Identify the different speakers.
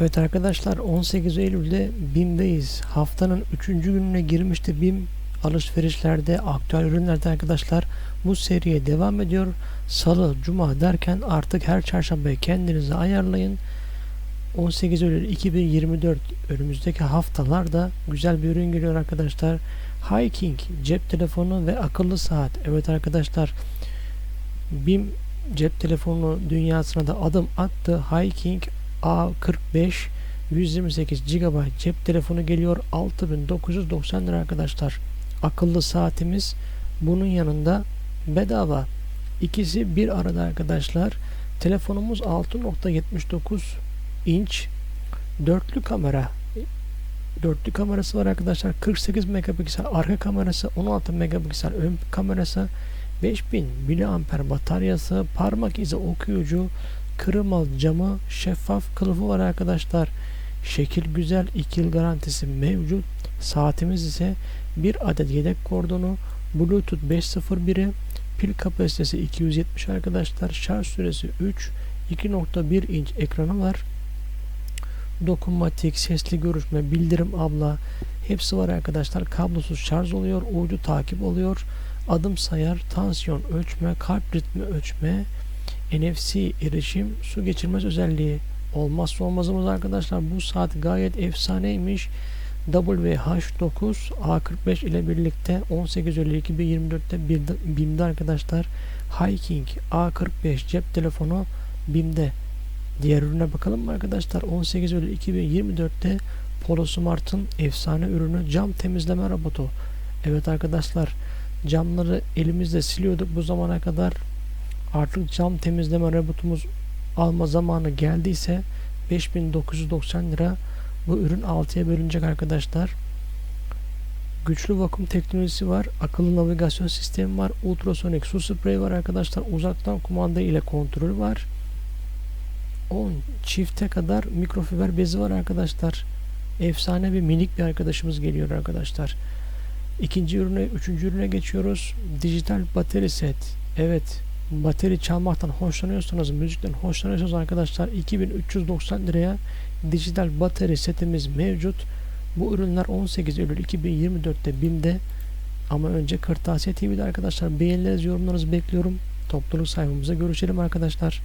Speaker 1: Evet arkadaşlar 18 Eylül'de BİM'deyiz. Haftanın 3. gününe girmişti BİM alışverişlerde, aktüel ürünlerde arkadaşlar bu seriye devam ediyor. Salı, Cuma derken artık her çarşambayı kendinize ayarlayın. 18 Eylül 2024 önümüzdeki haftalarda güzel bir ürün geliyor arkadaşlar. Hiking cep telefonu ve akıllı saat. Evet arkadaşlar BİM cep telefonu dünyasına da adım attı. Hiking A45 128 GB cep telefonu geliyor 6990 lira arkadaşlar. Akıllı saatimiz bunun yanında bedava. İkisi bir arada arkadaşlar. Telefonumuz 6.79 inç dörtlü kamera dörtlü kamerası var arkadaşlar 48 megapiksel arka kamerası 16 megapiksel ön kamerası 5000 miliamper bataryası parmak izi okuyucu kırılmaz camı şeffaf kılıfı var arkadaşlar şekil güzel 2 yıl garantisi mevcut saatimiz ise bir adet yedek kordonu bluetooth 5.01'i pil kapasitesi 270 arkadaşlar şarj süresi 3 2.1 inç ekranı var dokunmatik, sesli görüşme, bildirim abla hepsi var arkadaşlar. Kablosuz şarj oluyor, uydu takip oluyor. Adım sayar, tansiyon ölçme, kalp ritmi ölçme, NFC erişim, su geçirmez özelliği. Olmazsa olmazımız arkadaşlar. Bu saat gayet efsaneymiş. WH9 A45 ile birlikte 18 Eylül 2024'te BİM'de arkadaşlar Hiking A45 cep telefonu BİM'de Diğer ürüne bakalım mı arkadaşlar? 18 Eylül 2024'te Polo Smart'ın efsane ürünü cam temizleme robotu. Evet arkadaşlar camları elimizle siliyorduk bu zamana kadar. Artık cam temizleme robotumuz alma zamanı geldiyse 5990 lira bu ürün 6'ya bölünecek arkadaşlar. Güçlü vakum teknolojisi var. Akıllı navigasyon sistemi var. Ultrasonik su spreyi var arkadaşlar. Uzaktan kumanda ile kontrol var. 10 çifte kadar mikrofiber bezi var arkadaşlar. Efsane bir minik bir arkadaşımız geliyor arkadaşlar. İkinci ürüne, üçüncü ürüne geçiyoruz. Dijital bateri set. Evet, bateri çalmaktan hoşlanıyorsanız, müzikten hoşlanıyorsanız arkadaşlar 2390 liraya dijital bateri setimiz mevcut. Bu ürünler 18 Eylül 2024'te BİM'de ama önce Kırtasiye TV'de arkadaşlar. Beğenilerinizi, yorumlarınızı bekliyorum. Topluluk sayfamıza görüşelim arkadaşlar.